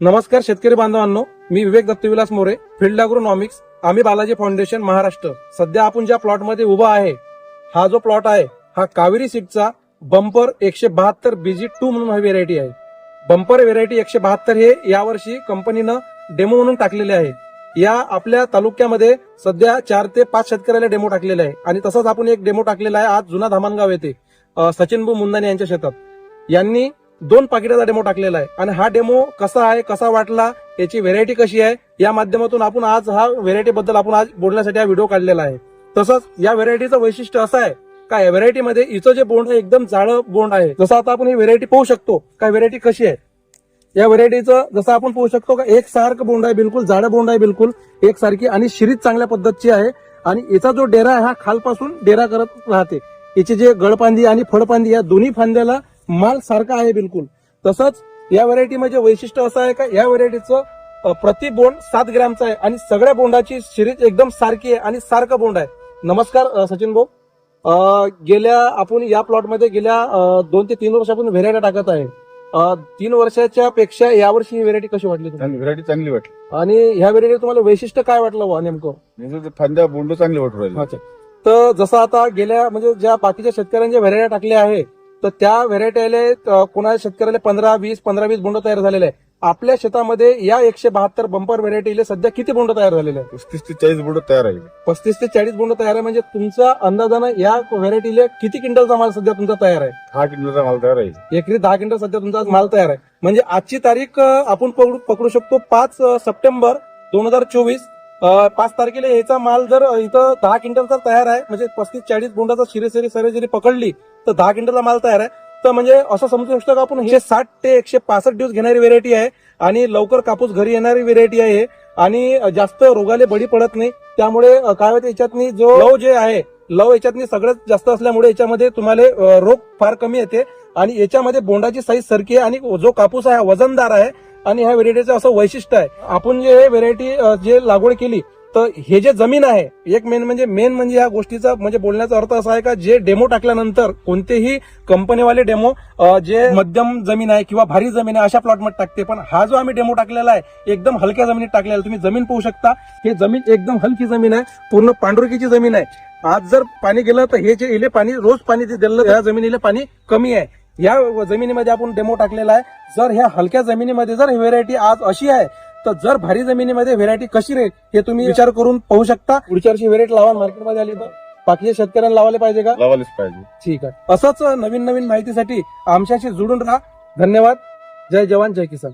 नमस्कार शेतकरी बांधवांनो मी विवेक दत्तविलास मोरे फील्ड अग्रोनॉमिक्स आम्ही बालाजी फाउंडेशन महाराष्ट्र. सध्या आपण ज्या प्लॉटमध्ये उभा आहे हा जो प्लॉट आहे हा कावेरी सीटचा बंपर एकशे बहात्तर बीजी टू म्हणून हा व्हेरायटी आहे. बंपर व्हेरायटी एकशे बहात्तर हे यावर्षी कंपनीनं डेमो म्हणून टाकलेले आहे. या आपल्या तालुक्यामध्ये सध्या चार ते पाच शेतकऱ्याला डेमो टाकलेला आहे. आणि तसंच आपण एक डेमो टाकलेला आहे आज जुना धामणगाव येथे सचिन भाऊ मुंदाने यांच्या शेतात. यांनी दोन पाकिटाचा डेमो टाकलेला आहे. आणि हा डेमो कसा आहे कसा वाटला याची व्हेरायटी कशी आहे या माध्यमातून आपण आज हा व्हेरायटी बद्दल आपण आज बोलण्यासाठी हा व्हिडिओ काढलेला आहे. तसंच या व्हेरायटीचं वैशिष्ट्य असं आहे का या व्हेरायटीमध्ये हिचं जे बोंड आहे एकदम जाळं बोंड आहे. जसं आता आपण ही व्हेरायटी पाहू शकतो काय व्हेरायटी कशी आहे. या व्हेरायटीचं जसं आपण पाहू शकतो का एक सारखं बोंड आहे बिलकुल जाडं बोंड आहे बिलकुल. एक सारखी आणि शिरीत चांगल्या पद्धतीची आहे. आणि याचा जो डेरा आहे हा खालपासून डेरा करत राहते. याची जे गळपांदी आणि फळपांदी या दोन्ही फांद्याला माल सारखा आहे बिलकुल. तसंच या व्हेरायटी मध्ये वैशिष्ट्य असं आहे का या व्हेरायटीचं प्रति बोंड सात ग्रॅमचं आहे आणि सगळ्या बोंडाची शिरीत एकदम सारखी आहे आणि सारखं बोंड आहे. नमस्कार सचिन भाऊ. गेल्या आपण या प्लॉटमध्ये गेल्या दोन ते तीन वर्ष आपण व्हेरायटी टाकत आहे. तीन वर्षाच्या पेक्षा यावर्षी ही व्हेरायटी कशी वाटली व्हरायटी चांगली वाटली. आणि ह्या व्हेरायटी तुम्हाला वैशिष्ट्य काय वाटलं नेमकं? म्हणजे फांद्या बोंड चांगले वाटू राहिले. अच्छा. तर जसं आता गेल्या म्हणजे ज्या बाकीच्या शेतकऱ्यांच्या व्हेरायटी टाकल्या आहे तर त्या व्हेरायटीला कोणा शेतकऱ्याला पंधरा वीस पंधरा वीस बोंड तयार झालेले आहे आपल्या शेतामध्ये या एकशे बहात्तर बंपर व्हेरायटीला सध्या किती बोंड तयार झालेले आहे पस्तीस ते चाळीस बोंड तयार आहे पस्तीस ते चाळीस बोंड तयार आहे म्हणजे तुमचा अंदाजानं या व्हेरायटीला किती क्विंटलचा माल सध्या तुमचा तयार आहे? दहा किलोचा माल तयार आहे. एकरी दहा क्विंटल सध्या तुमचा माल तयार आहे. म्हणजे आजची तारीख आपण पकडू पकडू शकतो पाच सप्टेंबर दोन हजार चोवीस. पाच तारखेला याचा माल जर इथं दहा क्विंटलचा तयार आहे म्हणजे पस्तीस चाळीस बोंडाचा शिरेसरी सरासरी पकडली तर दहा क्विंटलचा माल तयार आहे. तर म्हणजे असं समजू शकतो का आपण हे साठ ते एकशे पासष्ट दिवस घेणारी व्हेरायटी आहे आणि लवकर कापूस घरी येणारी व्हेरायटी आहे. आणि जास्त रोगाले बळी पडत नाही. त्यामुळे काय होते याच्यातनी जो लव जे आहे लव याच्यातनी सगळ्यात जास्त असल्यामुळे याच्यामध्ये तुम्हाला रोग फार कमी येते. आणि याच्यामध्ये बोंडाची साईज सरकी आहे आणि जो कापूस आहे वजनदार आहे आणि ह्या व्हेरायटीचं असं वैशिष्ट्य आहे. आपण जे हे व्हेरायटी जे लागवड केली तर हे जे जमीन आहे एक मेन म्हणजे मेन म्हणजे या गोष्टीचा म्हणजे बोलण्याचा अर्थ असा आहे का जे डेमो टाकल्यानंतर कोणतेही कंपनीवाले डेमो जे मध्यम जमीन आहे किंवा भारी जमीन आहे अशा प्लॉटमध्ये टाकते. पण हा जो आम्ही डेमो टाकलेला आहे एकदम हलक्या जमिनीत टाकलेला तुम्ही जमीन पाहू शकता हे जमीन एकदम हलकी जमीन आहे पूर्ण पांढरुकीची जमीन आहे. आज जर पाणी गेलं तर हे जे इले पाणी रोज पाणी जे दिलं या जमिनीला पाणी कमी आहे. या जमिनीमध्ये आपण डेमो टाकलेला आहे. जर ह्या हलक्या जमिनीमध्ये जर ही व्हेरायटी आज अशी आहे तर जर भारी जमिनीमध्ये व्हेरायटी कशी राहील हे तुम्ही विचार करून पाहू शकता. पुढच्या वर्षी व्हेरायटी लावा मार्केटमध्ये आली तर? बाकीच्या शेतकऱ्यांना लावायला पाहिजे का? लावायलाच पाहिजे. ठीक आहे. असंच नवीन नवीन माहितीसाठी आमच्याशी जुळून राहा. धन्यवाद. जय जवान जय किसान.